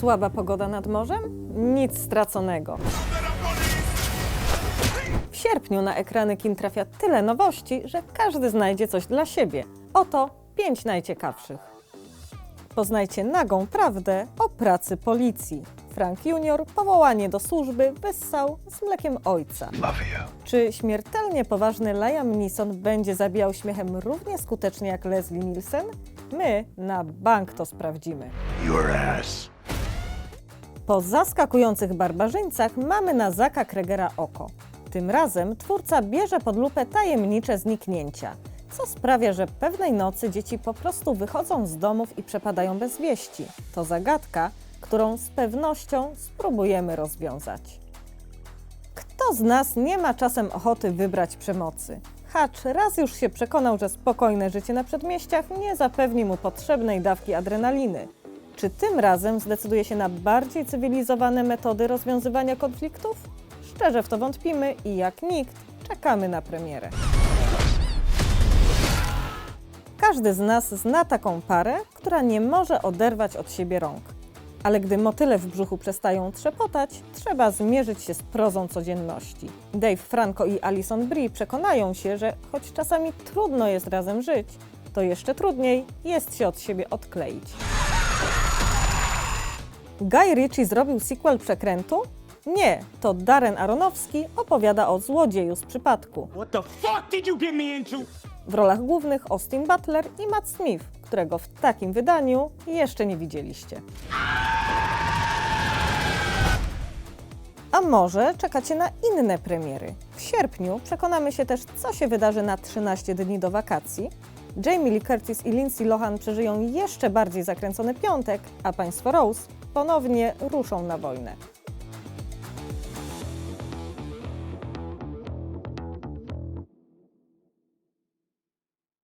Słaba pogoda nad morzem? Nic straconego. W sierpniu na ekrany kin trafia tyle nowości, że każdy znajdzie coś dla siebie. Oto pięć najciekawszych. Poznajcie nagą prawdę o pracy policji. Frank Junior, powołanie do służby, wyssał z mlekiem ojca. Czy śmiertelnie poważny Liam Neeson będzie zabijał śmiechem równie skutecznie jak Leslie Nielsen? My na bank to sprawdzimy. Your ass. Po zaskakujących barbarzyńcach mamy na Zaka Kregera oko. Tym razem twórca bierze pod lupę tajemnicze zniknięcia, co sprawia, że pewnej nocy dzieci po prostu wychodzą z domów i przepadają bez wieści. To zagadka, którą z pewnością spróbujemy rozwiązać. Kto z nas nie ma czasem ochoty wybrać przemocy? Hacz raz już się przekonał, że spokojne życie na przedmieściach nie zapewni mu potrzebnej dawki adrenaliny. Czy tym razem zdecyduje się na bardziej cywilizowane metody rozwiązywania konfliktów? Szczerze w to wątpimy i jak nikt czekamy na premierę. Każdy z nas zna taką parę, która nie może oderwać od siebie rąk. Ale gdy motyle w brzuchu przestają trzepotać, trzeba zmierzyć się z prozą codzienności. Dave Franco i Alison Brie przekonają się, że choć czasami trudno jest razem żyć, to jeszcze trudniej jest się od siebie odkleić. Guy Ritchie zrobił sequel Przekrętu? Nie, to Darren Aronofsky opowiada o złodzieju z przypadku. What the fuck did you get me into? W rolach głównych Austin Butler i Matt Smith, którego w takim wydaniu jeszcze nie widzieliście. A może czekacie na inne premiery? W sierpniu przekonamy się też, co się wydarzy na 13 dni do wakacji. Jamie Lee Curtis i Lindsay Lohan przeżyją jeszcze bardziej zakręcony piątek, a państwo Rose ponownie ruszą na wojnę.